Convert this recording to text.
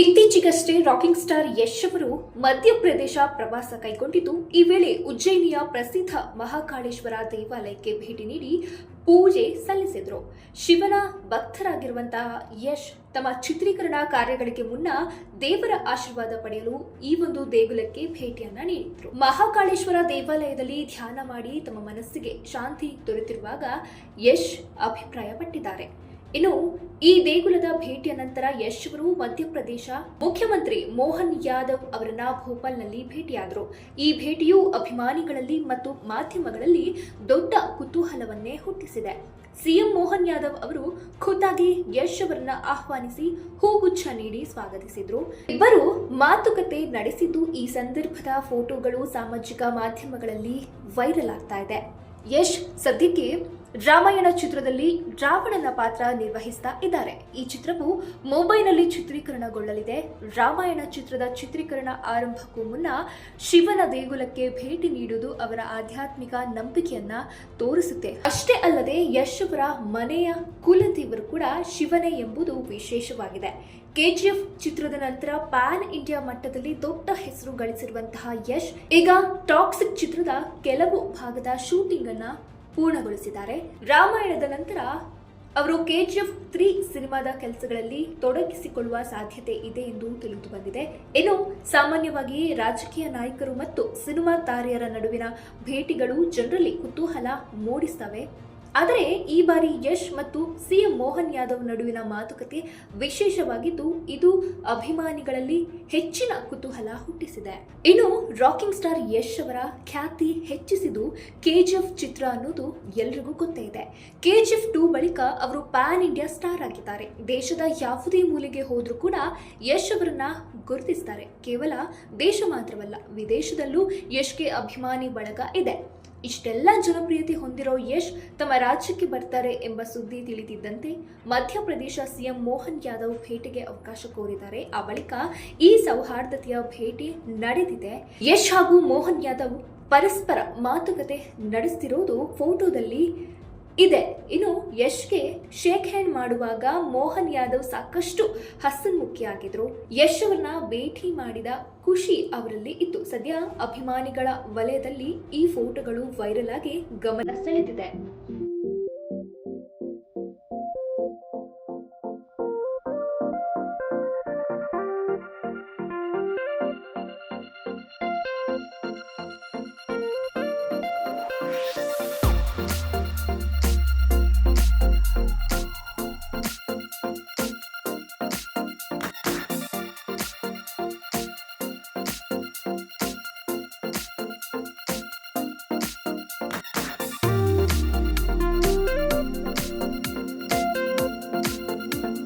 ಇತ್ತೀಚೆಗಷ್ಟೇ rocking star Yash ಅವರು ಮಧ್ಯಪ್ರದೇಶ ಪ್ರವಾಸ ಕೈಗೊಂಡಿದ್ದು, ಈ ವೇಳೆ ಉಜ್ಜಯಿನಿಯ ಪ್ರಸಿದ್ಧ ಮಹಾಕಾಳೇಶ್ವರ ದೇವಾಲಯಕ್ಕೆ ಭೇಟಿ ನೀಡಿ ಪೂಜೆ ಸಲ್ಲಿಸಿದ್ರು. ಶಿವನ ಭಕ್ತರಾಗಿರುವಂತಹ ಯಶ್ ತಮ್ಮ ಚಿತ್ರೀಕರಣ ಕಾರ್ಯಗಳಿಗೆ ಮುನ್ನ ದೇವರ ಆಶೀರ್ವಾದ ಪಡೆಯಲು ಈ ಒಂದು ದೇಗುಲಕ್ಕೆ ಭೇಟಿಯನ್ನ ನೀಡಿದ್ರು. ಮಹಾಕಾಳೇಶ್ವರ ದೇವಾಲಯದಲ್ಲಿ ಧ್ಯಾನ ಮಾಡಿ ತಮ್ಮ ಮನಸ್ಸಿಗೆ ಶಾಂತಿ ದೊರೆತಿರುವಾಗ ಯಶ್ ಅಭಿಪ್ರಾಯಪಟ್ಟಿದ್ದಾರೆ. ಇನ್ನು ಈ ದೇಗುಲದ ಭೇಟಿಯ ನಂತರ ಯಶ್ ಅವರು ಮಧ್ಯಪ್ರದೇಶ ಮುಖ್ಯಮಂತ್ರಿ ಮೋಹನ್ ಯಾದವ್ ಅವರನ್ನ ಭೋಪಾಲ್ನಲ್ಲಿ ಭೇಟಿಯಾದರು. ಈ ಭೇಟಿಯು ಅಭಿಮಾನಿಗಳಲ್ಲಿ ಮತ್ತು ಮಾಧ್ಯಮಗಳಲ್ಲಿ ದೊಡ್ಡ ಕುತೂಹಲವನ್ನೇ ಹುಟ್ಟಿಸಿದೆ. ಸಿಎಂ ಮೋಹನ್ ಯಾದವ್ ಅವರು ಖುದ್ದಾಗಿ ಯಶ್ ಅವರನ್ನ ಆಹ್ವಾನಿಸಿ ಹೂಗುಚ್ಛ ನೀಡಿ ಸ್ವಾಗತಿಸಿದ್ರು. ಇಬ್ಬರು ಮಾತುಕತೆ ನಡೆಸಿದ್ದು ಈ ಸಂದರ್ಭದ ಫೋಟೋಗಳು ಸಾಮಾಜಿಕ ಮಾಧ್ಯಮಗಳಲ್ಲಿ ವೈರಲ್ ಆಗ್ತಾ ಇದೆ. ಯಶ್ ಸದ್ಯಕ್ಕೆ ರಾಮಾಯಣ ಚಿತ್ರದಲ್ಲಿ ರಾವಣನ ಪಾತ್ರ ನಿರ್ವಹಿಸ್ತಾ ಇದ್ದಾರೆ. ಈ ಚಿತ್ರವು ಮುಂಬೈನಲ್ಲಿ ಚಿತ್ರೀಕರಣಗೊಳ್ಳಲಿದೆ. ರಾಮಾಯಣ ಚಿತ್ರದ ಚಿತ್ರೀಕರಣ ಆರಂಭಕ್ಕೂ ಮುನ್ನ ಶಿವನ ದೇಗುಲಕ್ಕೆ ಭೇಟಿ ನೀಡುವುದು ಅವರ ಆಧ್ಯಾತ್ಮಿಕ ನಂಬಿಕೆಯನ್ನ ತೋರಿಸುತ್ತೆ. ಅಷ್ಟೇ ಅಲ್ಲದೆ ಯಶ್ ಮನೆಯ ಕುಲದೇವರು ಕೂಡ ಶಿವನೇ ಎಂಬುದು ವಿಶೇಷವಾಗಿದೆ. ಕೆಜಿಎಫ್ ಚಿತ್ರದ ನಂತರ ಪ್ಯಾನ್ ಇಂಡಿಯಾ ಮಟ್ಟದಲ್ಲಿ ದೊಡ್ಡ ಹೆಸರು ಗಳಿಸಿರುವಂತಹ ಯಶ್, ಈಗ ಟಾಕ್ಸಿಕ್ ಚಿತ್ರದ ಕೆಲವು ಭಾಗದ ಶೂಟಿಂಗ್ ಅನ್ನ ಪೂರ್ಣಗೊಳಿಸಿದ್ದಾರೆ. ರಾಮಾಯಣದ ನಂತರ ಅವರು ಕೆಜಿಎಫ್ ತ್ರೀ ಸಿನಿಮಾದ ಕೆಲಸಗಳಲ್ಲಿ ತೊಡಗಿಸಿಕೊಳ್ಳುವ ಸಾಧ್ಯತೆ ಇದೆ ಎಂದು ತಿಳಿದು ಬಂದಿದೆ. ಇನ್ನು ಸಾಮಾನ್ಯವಾಗಿ ರಾಜಕೀಯ ನಾಯಕರು ಮತ್ತು ಸಿನಿಮಾ ತಾರೆಯರ ನಡುವಿನ ಭೇಟಿಗಳು ಜನರಲ್ಲಿ ಕುತೂಹಲ ಮೂಡಿಸ್ತವೆ. ಆದರೆ ಈ ಬಾರಿ ಯಶ್ ಮತ್ತು ಸಿಎಂ ಮೋಹನ್ ಯಾದವ್ ನಡುವಿನ ಮಾತುಕತೆ ವಿಶೇಷವಾಗಿದ್ದು, ಇದು ಅಭಿಮಾನಿಗಳಲ್ಲಿ ಹೆಚ್ಚಿನ ಕುತೂಹಲ ಹುಟ್ಟಿಸಿದೆ. ಇನ್ನು ರಾಕಿಂಗ್ ಸ್ಟಾರ್ ಯಶ್ ಅವರ ಖ್ಯಾತಿ ಹೆಚ್ಚಿಸಿದ್ದು ಕೆಜಿಎಫ್ ಚಿತ್ರ ಅನ್ನೋದು ಎಲ್ರಿಗೂ ಗೊತ್ತೇ ಇದೆ. ಕೆಜಿಎಫ್ ಟೂ ಬಳಿಕ ಅವರು ಪ್ಯಾನ್ ಇಂಡಿಯಾ ಸ್ಟಾರ್ ಆಗಿದ್ದಾರೆ. ದೇಶದ ಯಾವುದೇ ಮೂಲೆಗೆ ಹೋದ್ರೂ ಕೂಡ ಯಶ್ ಅವರನ್ನ ಗುರುತಿಸ್ತಾರೆ. ಕೇವಲ ದೇಶ ಮಾತ್ರವಲ್ಲ, ವಿದೇಶದಲ್ಲೂ ಯಶ್ಗೆ ಅಭಿಮಾನಿ ಬಳಗ ಇದೆ. ಇಷ್ಟೆಲ್ಲ ಜನಪ್ರಿಯತೆ ಹೊಂದಿರೋ ಯಶ್ ತಮ್ಮ ರಾಜ್ಯಕ್ಕೆ ಬರ್ತಾರೆ ಎಂಬ ಸುದ್ದಿ ತಿಳಿದಿದ್ದಂತೆ ಮಧ್ಯಪ್ರದೇಶ ಸಿಎಂ ಮೋಹನ್ ಯಾದವ್ ಭೇಟಿಗೆ ಅವಕಾಶ ಕೋರಿದ್ದಾರೆ. ಆ ಬಳಿಕ ಈ ಸೌಹಾರ್ದತೆಯ ಭೇಟಿ ನಡೆದಿದೆ. ಯಶ್ ಹಾಗೂ ಮೋಹನ್ ಯಾದವ್ ಪರಸ್ಪರ ಮಾತುಕತೆ ನಡೆಸ್ತಿರೋದು ಫೋಟೋದಲ್ಲಿ ಇದೆ. ಇನ್ನು ಯಶ್ಗೆ ಶೇಕ್ ಹ್ಯಾಂಡ್ ಮಾಡುವಾಗ ಮೋಹನ್ ಯಾದವ್ ಸಾಕಷ್ಟು ಹಸನ್ಮುಖಿಯಾಗಿದ್ರು ಯಶ್ ಅವರನ್ನ ಭೇಟಿ ಮಾಡಿದ ಖುಷಿ ಅವರಲ್ಲಿ ಇತ್ತು. ಸದ್ಯ ಅಭಿಮಾನಿಗಳ ವಲಯದಲ್ಲಿ ಈ ಫೋಟೋಗಳು ವೈರಲ್ ಆಗಿ ಗಮನ ಸೆಳೆದಿದೆ.